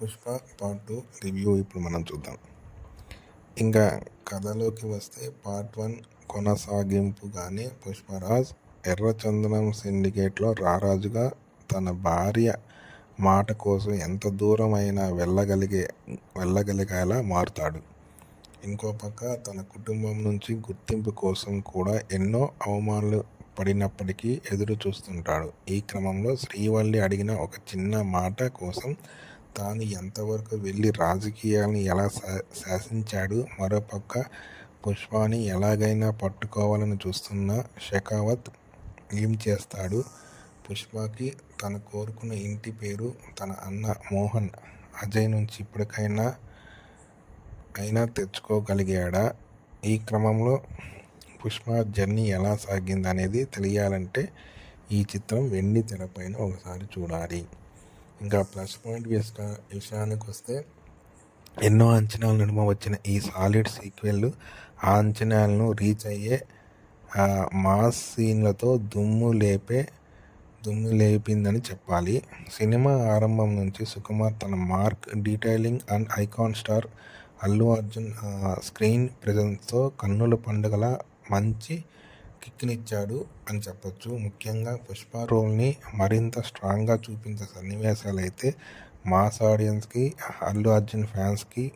Pushpa part two review ఇప్పుడు మనం చూద్దాం. ఇంకా కథలోకి వస్తే పార్ట్ వన్ కొనసాగింపుగానే పుష్పరాజ్ ఎర్రచందనం సిండికేట్లో రారాజుగా తన భార్య మాట కోసం ఎంత దూరం అయినా వెళ్ళగలిగే వెళ్ళగలిగేలా మారుతాడు. ఇంకో పక్క తన కుటుంబం నుంచి గుర్తింపు కోసం కూడా ఎన్నో అవమానాలు పడినప్పటికీ ఎదురు చూస్తుంటాడు ఈ క్రమంలో శ్రీవల్లి అడిగిన ఒక చిన్న మాట కోసం తాను ఎంతవరకు వెళ్ళి రాజకీయాలను ఎలా శాసించాడు మరోపక్క పుష్పాని ఎలాగైనా పట్టుకోవాలని చూస్తున్న షెకావత్ ఏం చేస్తాడు? పుష్పకి తను కోరుకున్న ఇంటి పేరు తన అన్న మోహన్ అజయ్ నుంచి ఇప్పటికైనా అయినా తెచ్చుకోగలిగాడా? ఈ క్రమంలో పుష్ప జర్నీ ఎలా సాగింది అనేది తెలియాలంటే ఈ చిత్రం వెండి తెరపైన ఒకసారి చూడాలి. ఇంకా ప్లస్ పాయింట్ విషయానికి వస్తే ఎన్నో అంచనాల నడుమ వచ్చిన ఈ సాలిడ్ సీక్వెల్ ఆ అంచనాలను రీచ్ అయ్యే మాస్ సీన్లతో దుమ్ము లేపే దుమ్ము లేపిందని చెప్పాలి. సినిమా ఆరంభం నుంచి సుకుమార్ తన mark detailing and icon star Allu Arjun screen ప్రజెన్స్తో కన్నుల పండుగల మంచి కిక్నిచ్చాడు అని చెప్పొచ్చు. ముఖ్యంగా పుష్ప రోల్ని మరింత స్ట్రాంగ్గా చూపించే సన్నివేశాలు అయితే మాస్ ఆడియన్స్కి అల్లు అర్జున్ ఫ్యాన్స్కి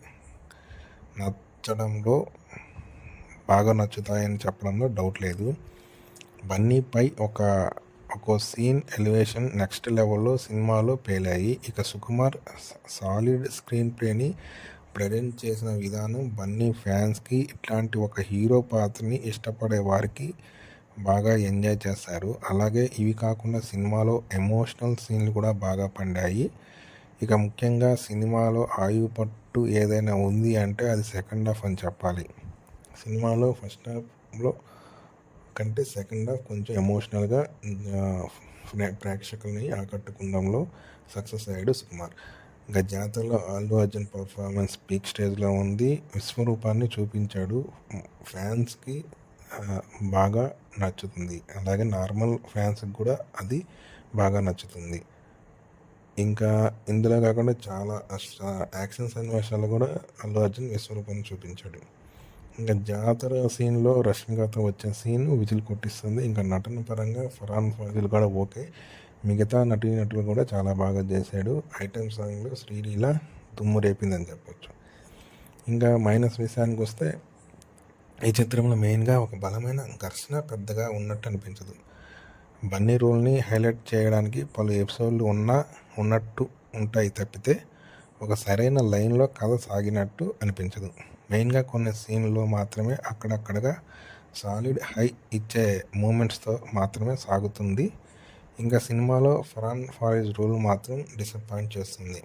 నచ్చడంలో బాగా నచ్చుతాయని చెప్పడంలో డౌట్ లేదు. బన్నీపై ఒక ఒక సీన్ ఎలివేషన్ నెక్స్ట్ లెవెల్లో సినిమాలో పేలాయి. ఇక సుకుమార్ సాలిడ్ స్క్రీన్ ప్లేని ప్రజెంట్ చేసిన విధానం బన్నీ ఫ్యాన్స్కి ఇట్లాంటి ఒక హీరో పాత్రని ఇష్టపడే వారికి బాగా ఎంజాయ్ చేస్తారు. అలాగే ఇవి కాకుండా సినిమాలో ఎమోషనల్ సీన్లు కూడా బాగా పండాయి. ఇక ముఖ్యంగా సినిమాలో ఆయువు పట్టు ఏదైనా ఉంది అంటే అది సెకండ్ హాఫ్ అని చెప్పాలి. సినిమాలో ఫస్ట్ హాఫ్లో కంటే సెకండ్ హాఫ్ కొంచెం ఎమోషనల్గా ప్రేక్షకుల్ని ఆకట్టుకుండంలో సక్సెస్ అయ్యాడు సుకుమార్. ఇంకా జాతరలో అల్లు అర్జున్ పర్ఫార్మెన్స్ పీక్ స్టేజ్లో ఉంది. విశ్వరూపాన్ని చూపించాడు. ఫ్యాన్స్కి బాగా నచ్చుతుంది. అలాగే నార్మల్ ఫ్యాన్స్కి కూడా అది బాగా నచ్చుతుంది. ఇంకా ఇందులో కాకుండా చాలా యాక్షన్ సన్నివేశాలు కూడా అల్లు అర్జున్ విశ్వరూపాన్ని చూపించాడు. ఇంకా జాతర సీన్లో రష్మికతో వచ్చే సీన్ విజిల్ కొట్టిస్తుంది. ఇంకా నటన పరంగా ఫరాన్ ఫాజిల్ కూడా ఓకే. మిగతా నటీనటులు కూడా చాలా బాగా చేశాడు. ఐటమ్ సాంగ్లో శ్రీలీల దుమ్ము రేపిందని చెప్పొచ్చు. ఇంకా మైనస్ విషయానికి వస్తే ఈ చిత్రంలో మెయిన్గా ఒక బలమైన ఘర్షణ పెద్దగా ఉన్నట్టు అనిపించదు. బన్నీ రోల్ని హైలైట్ చేయడానికి పలు ఎపిసోడ్లు ఉన్నా ఉన్నట్టు ఉంటాయి తప్పితే ఒక సరైన లైన్లో కథ సాగినట్టు అనిపించదు. మెయిన్గా కొన్ని సీన్లో మాత్రమే అక్కడక్కడగా సాలిడ్ హై ఇచ్చే మూమెంట్స్తో మాత్రమే సాగుతుంది. ఇంకా సినిమాలో ఫరాన్ ఫారీజ్ రోల్ మాత్రం డిసప్పాయింట్ చేస్తుంది.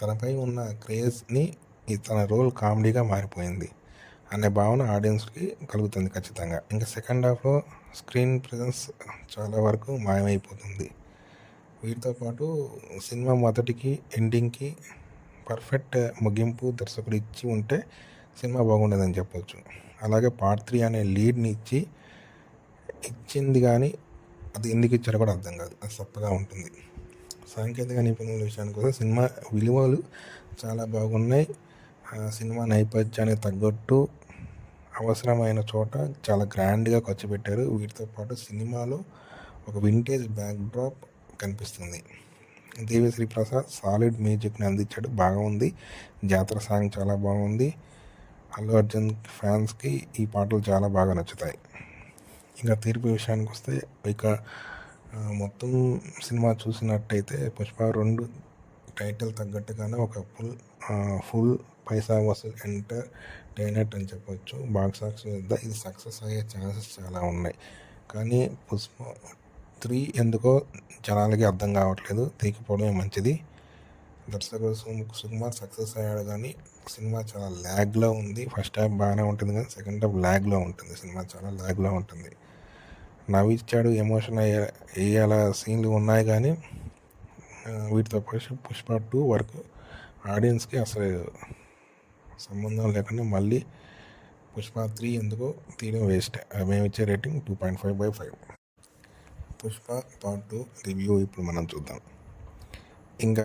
తనపై ఉన్న క్రేజ్ని తన రోల్ కామెడీగా మారిపోయింది. అనే భావన ఆడియన్స్కి కలుగుతుంది ఖచ్చితంగా. ఇంకా సెకండ్ హాఫ్లో స్క్రీన్ ప్రజెన్స్ చాలా వరకు మాయమైపోతుంది. వీటితో పాటు సినిమా మొదటికి ఎండింగ్కి పర్ఫెక్ట్ ముగింపు దర్శకుడు ఇచ్చి ఉంటే సినిమా బాగుండదని చెప్పొచ్చు. అలాగే పార్ట్ త్రీ అనే లీడ్ని ఇచ్చి ఇచ్చింది కానీ అది ఎందుకు ఇచ్చారో కూడా అర్థం కాదు. అది తప్పగా ఉంటుంది. సాంకేతిక నిపుణుల విషయానికి వస్తే సినిమా విలువలు చాలా బాగున్నాయి. సినిమా నేపథ్యానికి తగ్గట్టు అవసరమైన చోట చాలా గ్రాండ్గా ఖర్చు పెట్టారు. వీటితో పాటు సినిమాలో ఒక వింటేజ్ బ్యాక్డ్రాప్ కనిపిస్తుంది. దేవిశ్రీ ప్రసాద్ సాలిడ్ మ్యూజిక్ని అందించాడు. బాగా ఉంది. జాతర సాంగ్ చాలా బాగుంది. అల్లు అర్జున్ ఫ్యాన్స్కి ఈ పాటలు చాలా బాగా నచ్చుతాయి. ఇంకా తీర్పు విషయానికి వస్తే ఇక మొత్తం సినిమా చూసినట్టయితే పుష్ప రెండు టైటిల్ తగ్గట్టుగానే ఒక full full paisa vasool entertainer అని చెప్పొచ్చు. బాక్స్ ఆఫీస్ వద్ద ఇది సక్సెస్ అయ్యే ఛాన్సెస్ చాలా ఉన్నాయి. కానీ పుష్ప త్రీ ఎందుకో జనాలకి అర్థం కావట్లేదు. తీకపోవడమే మంచిది. దర్శకుడు సుకుమార్ సక్సెస్ అయ్యాడు కానీ సినిమా చాలా ల్యాగ్లో ఉంది. ఫస్ట్ హాఫ్ బాగానే ఉంటుంది కానీ సెకండ్ హాఫ్ ల్యాగ్లో ఉంటుంది. సినిమా చాలా ల్యాగ్లో ఉంటుంది. నవ్విచ్చాడు ఎమోషన్ అయ్యే వేయాల సీన్లు ఉన్నాయి కానీ వీటితో పాటు పుష్ప టూ వరకు ఆడియన్స్కి అసలు సంబంధం లేకుండా మళ్ళీ పుష్ప త్రీ ఎందుకో తీయడం వేస్ట్. మేము ఇచ్చే rating two point five by five. Pushpa part two review ఇప్పుడు మనం చూద్దాం. ఇంకా